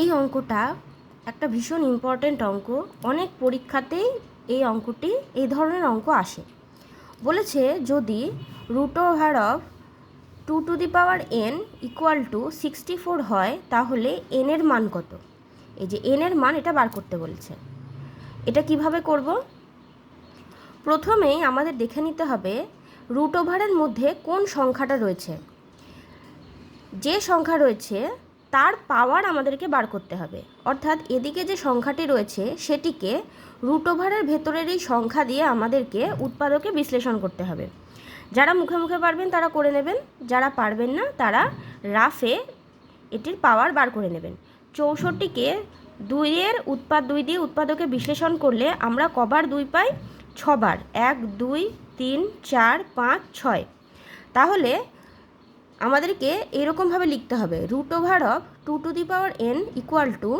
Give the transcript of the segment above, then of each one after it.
এই অঙ্কটা একটা ভীষণ ইম্পর্ট্যান্ট অঙ্ক। অনেক পরীক্ষাতেই এই অঙ্কটি, এই ধরনের অঙ্ক আসে। বলেছে যদি root over of two two the power n equal to sixty four হয়, তাহলে এন এর মান কত? এই যে এন এর মান এটা বার করতে বলেছে। এটা কীভাবে করব? প্রথমেই আমাদের দেখে নিতে হবে রুট ওভারের মধ্যে কোন সংখ্যাটা রয়েছে। যে সংখ্যা রয়েছে তার পাওয়ার আমাদেরকে বার করতে হবে। অর্থাৎ এদিকে যে সংখ্যাটি রয়েছে, সেটিকে রুট ওভারের ভেতরের এই সংখ্যা দিয়ে আমাদেরকে উৎপাদকে বিশ্লেষণ করতে হবে। যারা মুখে মুখে পারবেন, তারা করে নেবেন। যারা পারবেন না, তারা রাফে এটির পাওয়ার বার করে নেবেন। চৌষট্টিকে দুইয়ের উৎপাদ, দুই দিয়ে উৎপাদকে বিশ্লেষণ করলে আমরা কবার দুই পাই? ছবার। এক, দুই, তিন, চার, পাঁচ, ছয়। তাহলে আমাদেরকে এরকমভাবে লিখতে হবে root over of two two the power n equal to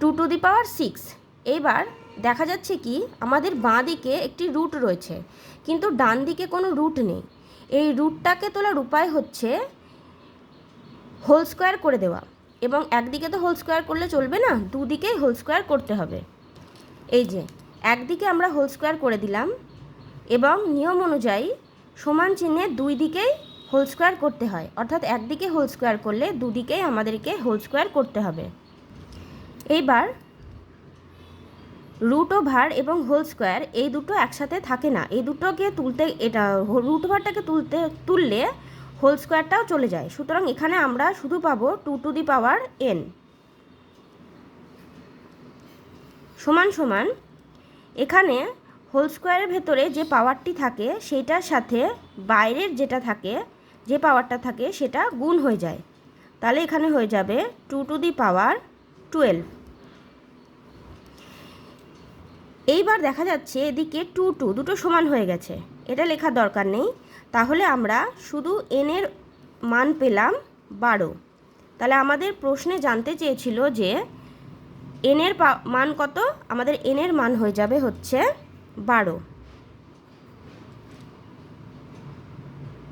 two two the power six এবার দেখা যাচ্ছে কি, আমাদের বাঁ দিকে একটি রুট রয়েছে, কিন্তু ডান দিকে কোনো রুট নেই। এই রুটটাকে তোলার উপায় হচ্ছে হোল স্কোয়ার করে দেওয়া, এবং একদিকে তো হোল স্কোয়ার করলে চলবে না, দুদিকেই হোল স্কোয়ার করতে হবে। এই যে, একদিকে আমরা হোল স্কোয়ার করে দিলাম, এবং নিয়ম অনুযায়ী সমান চিহ্নে দুই দিকেই হোল স্কোয়ার করতে হয়। অর্থাৎ একদিকে হোল স্কোয়ার করলে দুদিকেই আমাদেরকে হোল স্কোয়ার করতে হবে। এইবার রুট ওভার এবং হোল স্কোয়ার এই দুটো একসাথে থাকে না। এই দুটোকে তুলতে এটা রুট ওভারটাকে তুলতে, তুললে হোল স্কোয়ারটাও চলে যায়। সুতরাং এখানে আমরা শুধু পাবো two two the power n. সমান সমান এখানে হোল স্কোয়ারের ভেতরে যে পাওয়ারটি থাকে, সেইটার সাথে বাইরের যেটা থাকে যে পাওয়ারটা থাকে সেটা গুণ হয়ে যায়। তাহলে এখানে হয়ে যাবে two two the power twelve এইবার দেখা যাচ্ছে এদিকে টু টু দুটো সমান হয়ে গেছে। এটা লেখার দরকার নেই। তাহলে আমরা শুধু এনের মান পেলাম বারো। তাহলে আমাদের প্রশ্নে জানতে চেয়েছিল যে এনের মান কত? আমাদের এনের মান হয়ে যাবে হচ্ছে বারো।